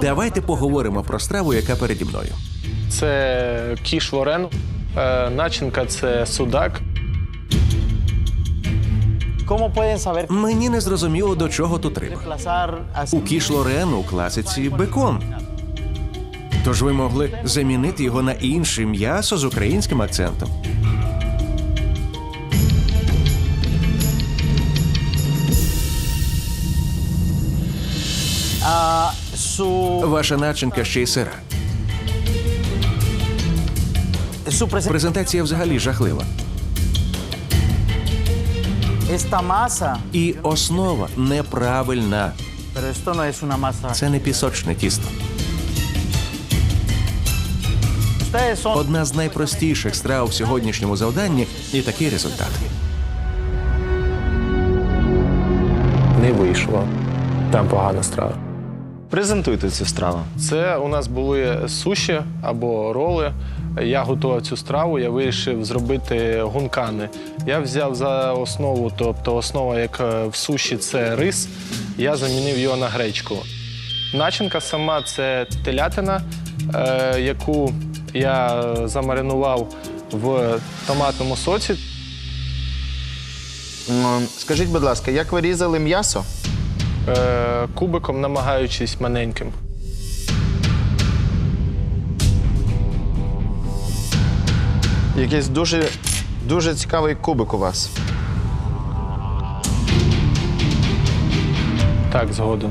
Давайте поговоримо про страву, яка переді мною. Це кіш ворен, е, начинка це судак. ¿Cómo pueden Мені не зрозуміло, до чого тут риба. У кіш Лорен у класиці бекон. Тож ви могли замінити його на інше м'ясо з українським акцентом. Ваша начинка ще й сира. Презентація взагалі жахлива. І основа неправильна. Це не пісочне тісто. Одна з найпростіших страв в сьогоднішньому завданні і такий результат. Не вийшло. Там погана страва. Презентуйте цю страву. Це у нас були суші або роли. Я готував цю страву, я вирішив зробити гункани. Я взяв за основу, тобто основа, як е, в суші, це рис. Я замінив його на гречку. Начинка сама це телятина, е, яку я замаринував в томатному соці. Скажіть, будь ласка, як ви різали м'ясо? Е, кубиком, намагаючись маленьким. Якийсь дуже, дуже цікавий кубик у вас. Так, згоден.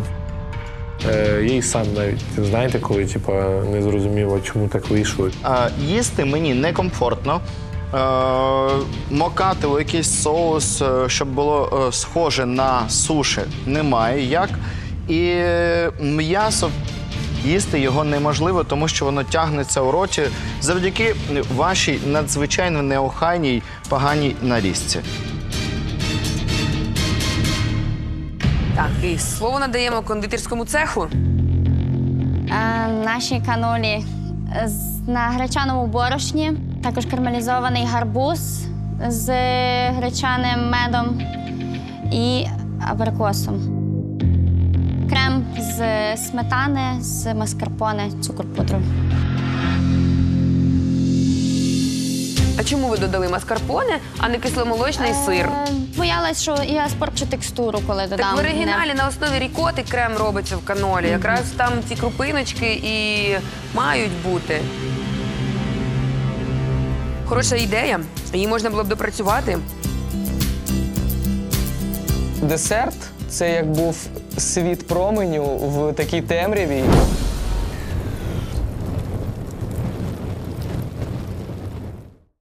Е, я і сам навіть знаєте, коли типу, не зрозуміло, чому так вийшло. А, їсти мені некомфортно. Е, мокати у якийсь соус, е, щоб було е, схоже на суші, немає як. І м'ясо їсти його неможливо, тому що воно тягнеться у роті завдяки вашій надзвичайно неохайній поганій нарізці. Так, і слово надаємо кондитерському цеху. Е, Нашій канолі з- на гречаному борошні, також карамелізований гарбуз з гречаним медом і абрикосом. Крем з сметани, з маскарпоне, цукор пудрою. А чому ви додали маскарпоне, а не кисломолочний сир? Е, Боялась, що я спорчу текстуру, коли додам. Так в оригіналі на основі рікоти крем робиться в канолі. Якраз там ці крупиночки і мають бути. Хороша ідея. Її можна було б допрацювати. Десерт це як був світ променю в такій темряві.